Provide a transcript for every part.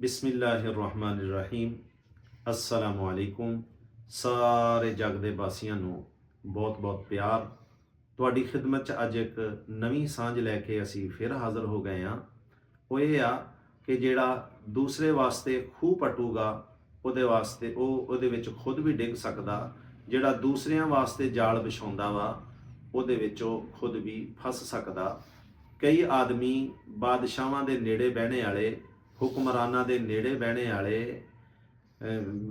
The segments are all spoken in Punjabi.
ਬਿਸਮਿਲ੍ਲਾਹਿਰਰਹਿਮਾਨਿਰਰਹੀਮ। ਅਸਲਾਮੁ ਅਲੈਕੁਮ। ਸਾਰੇ ਜਗ ਦੇ ਵਾਸੀਆਂ ਨੂੰ ਬਹੁਤ-ਬਹੁਤ ਪਿਆਰ। ਤੁਹਾਡੀ ਖਿਦਮਤ 'ਚ ਅੱਜ ਇੱਕ ਨਵੀਂ ਸਾਂਝ ਲੈ ਕੇ ਅਸੀਂ ਫਿਰ ਹਾਜ਼ਰ ਹੋ ਗਏ ਹਾਂ। ਉਹ ਇਹ ਆ ਕਿ ਜਿਹੜਾ ਦੂਸਰੇ ਵਾਸਤੇ ਖੂਹ ਪਟੂਗਾ, ਉਹਦੇ ਵਾਸਤੇ ਉਹ ਉਹਦੇ ਵਿੱਚ ਖੁਦ ਵੀ ਡਿੱਗ ਸਕਦਾ, ਜਿਹੜਾ ਦੂਸਰਿਆਂ ਵਾਸਤੇ ਜਾਲ ਵਿਛਾਉਂਦਾ ਵਾ, ਉਹਦੇ ਵਿੱਚ ਉਹ ਖੁਦ ਵੀ ਫਸ ਸਕਦਾ। ਕਈ ਆਦਮੀ ਬਾਦਸ਼ਾਹਾਂ ਦੇ ਨੇੜੇ ਬਹਿਣੇ ਵਾਲੇ ਹੁਕਮਰਾਨਾਂ ਦੇ ਨੇੜੇ ਬਹਿਣੇ ਵਾਲੇ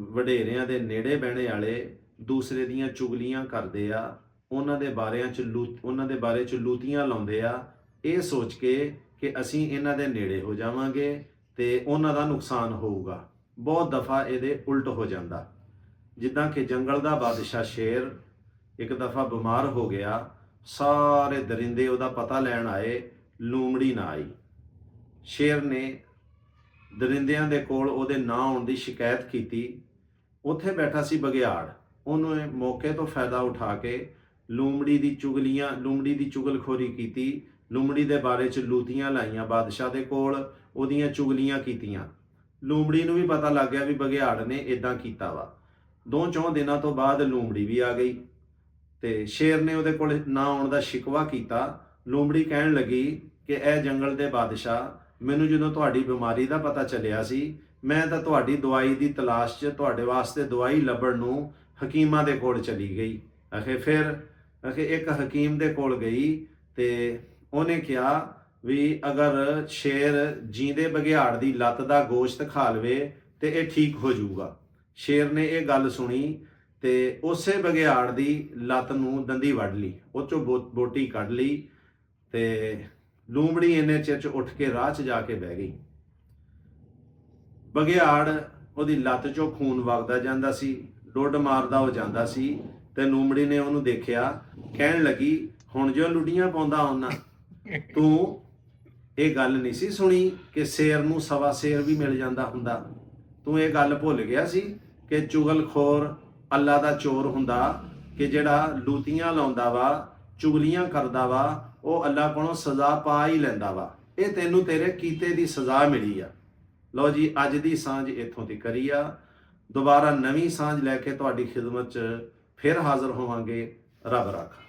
ਵਡੇਰਿਆਂ ਦੇ ਨੇੜੇ ਬਹਿਣੇ ਵਾਲੇ ਦੂਸਰੇ ਦੀਆਂ ਚੁਗਲੀਆਂ ਕਰਦੇ ਆ, ਉਹਨਾਂ ਦੇ ਬਾਰਿਆਂ ਚ ਲੂ, ਉਹਨਾਂ ਦੇ ਬਾਰੇ ਚ ਲੂਤੀਆਂ ਲਾਉਂਦੇ ਆ, ਇਹ ਸੋਚ ਕੇ ਕਿ ਅਸੀਂ ਇਹਨਾਂ ਦੇ ਨੇੜੇ ਹੋ ਜਾਵਾਂਗੇ ਤੇ ਉਹਨਾਂ ਦਾ ਨੁਕਸਾਨ ਹੋਊਗਾ। ਬਹੁਤ ਦਫਾ ਇਹਦੇ ਉਲਟ ਹੋ ਜਾਂਦਾ। ਜਿੱਦਾਂ ਕਿ ਜੰਗਲ ਦਾ ਬਾਦਸ਼ਾਹ ਸ਼ੇਰ ਇੱਕ ਦਫਾ ਬਿਮਾਰ ਹੋ ਗਿਆ, ਸਾਰੇ ਦਰਿੰਦੇ ਉਹਦਾ ਪਤਾ ਲੈਣ ਆਏ ਲੂਮੜੀ ਨਾ ਆਈ। ਸ਼ੇਰ ਨੇ ਦਰਿੰਦਿਆਂ ਦੇ ਕੋਲ ਉਹਦੇ ਨਾਂ ਆਉਣ ਦੀ ਸ਼ਿਕਾਇਤ ਕੀਤੀ। ਉੱਥੇ ਬੈਠਾ ਸੀ ਬਗਿਆੜ ਉਹਨੇ ਮੌਕੇ ਤੋਂ ਫਾਇਦਾ ਉਠਾ ਕੇ ਲੂਮੜੀ ਦੀ ਚੁਗਲੀਆਂ, ਲੂਮੜੀ ਦੀ ਚੁਗਲਖੋਰੀ ਕੀਤੀ। ਲੂਮੜੀ ਦੇ ਬਾਰੇ ਚ ਲੂਤੀਆਂ ਲਾਈਆਂ ਬਾਦਸ਼ਾਹ ਦੇ ਕੋਲ, ਉਹਦੀਆਂ ਚੁਗਲੀਆਂ ਕੀਤੀਆਂ। ਲੂੰਬੜੀ ਨੂੰ ਵੀ ਪਤਾ ਲੱਗ ਗਿਆ ਵੀ ਬਗਿਆੜ ਨੇ ਇਦਾਂ ਕੀਤਾ ਵਾ। ਦੋ ਚੌਂ ਦਿਨਾਂ ਤੋਂ ਬਾਅਦ ਲੂੰਬੜੀ ਵੀ ਆ ਗਈ ਤੇ ਸ਼ੇਰ ਨੇ ਉਹਦੇ ਕੋਲ ਨਾ ਆਉਣ ਦਾ ਸ਼ਿਕਵਾ ਕੀਤਾ। ਲੂੰਬੜੀ ਕਹਿਣ ਲੱਗੀ ਕਿ ਇਹ ਜੰਗਲ ਦੇ ਬਾਦਸ਼ਾਹ ਮੈਨੂੰ ਜਦੋਂ ਤੁਹਾਡੀ ਬਿਮਾਰੀ ਦਾ ਪਤਾ ਚੱਲਿਆ ਸੀ, ਮੈਂ ਤਾਂ ਤੁਹਾਡੀ ਦਵਾਈ ਦੀ ਤਲਾਸ਼ 'ਚ ਤੁਹਾਡੇ ਵਾਸਤੇ ਦਵਾਈ ਲੱਭਣ ਨੂੰ ਹਕੀਮਾਂ ਦੇ ਕੋਲ ਚਲੀ ਗਈ। ਅਖੇ ਫਿਰ, ਅਖੇ ਇੱਕ ਹਕੀਮ ਦੇ ਕੋਲ ਗਈ ਤੇ ਉਹਨੇ ਕਿਹਾ ਵੀ ਅਗਰ ਸ਼ੇਰ ਜੀਂਦੇ ਬਘਿਆੜ ਦੀ ਲੱਤ ਦਾ ਗੋਸ਼ਤ ਖਾ ਲਵੇ ਤੇ ਇਹ ਠੀਕ ਹੋ ਜਾਊਗਾ। ਸ਼ੇਰ ਨੇ ਇਹ ਗੱਲ ਸੁਣੀ ਤੇ ਉਸੇ ਬਘਿਆੜ ਦੀ ਲੱਤ ਨੂੰ ਦੰਦੀ ਵੱਢ ਲਈ, ਉਹ ਚੋਂ ਬੋ- ਬੋਟੀ ਕੱਢ ਲਈ ਤੇ ਲੂੰਬੜੀ ਇੰਨੇ ਚਿਰ ਚ ਉੱਠ ਕੇ ਰਾਹ 'ਚ ਜਾ ਕੇ ਬਹਿ ਗਈ। ਬਘਿਆੜ ਉਹਦੀ ਲੱਤ 'ਚੋਂ ਖੂਨ ਵਗਦਾ ਜਾਂਦਾ ਸੀ, ਡੁੱਡ ਮਾਰਦਾ ਹੋ ਜਾਂਦਾ ਸੀ ਤੇ ਲੂੰਬੜੀ ਨੇ ਉਹਨੂੰ ਦੇਖਿਆ, ਕਹਿਣ ਲੱਗੀ, ਹੁਣ ਜੋ ਲੁੱਡੀਆਂ ਪਾਉਂਦਾ ਹੁੰਨਾ ਤੂੰ ਇਹ ਗੱਲ ਨਹੀਂ ਸੀ ਸੁਣੀ ਕਿ ਸ਼ੇਰ ਨੂੰ ਸਵਾ ਸ਼ੇਰ ਵੀ ਮਿਲ ਜਾਂਦਾ ਹੁੰਦਾ? ਤੂੰ ਇਹ ਗੱਲ ਭੁੱਲ ਗਿਆ ਸੀ ਕਿ ਚੁਗਲਖੋਰ ਅੱਲਾ ਦਾ ਚੋਰ ਹੁੰਦਾ, ਕਿ ਜਿਹੜਾ ਲੂਤੀਆਂ ਲਾਉਂਦਾ ਵਾ ਚੁਗਲੀਆਂ ਕਰਦਾ ਵਾ, ਉਹ ਅੱਲਾ ਕੋਲੋਂ ਸਜ਼ਾ ਪਾ ਹੀ ਲੈਂਦਾ ਵਾ। ਇਹ ਤੈਨੂੰ ਤੇਰੇ ਕੀਤੇ ਦੀ ਸਜ਼ਾ ਮਿਲੀ ਆ। ਲਓ ਜੀ, ਅੱਜ ਦੀ ਸਾਂਝ ਇੱਥੋਂ ਦੀ ਕਰੀ ਆ। ਦੁਬਾਰਾ ਨਵੀਂ ਸਾਂਝ ਲੈ ਕੇ ਤੁਹਾਡੀ ਖਿਦਮਤ 'ਚ ਫਿਰ ਹਾਜ਼ਰ ਹੋਵਾਂਗੇ। ਰੱਬ ਰਾਖਾ।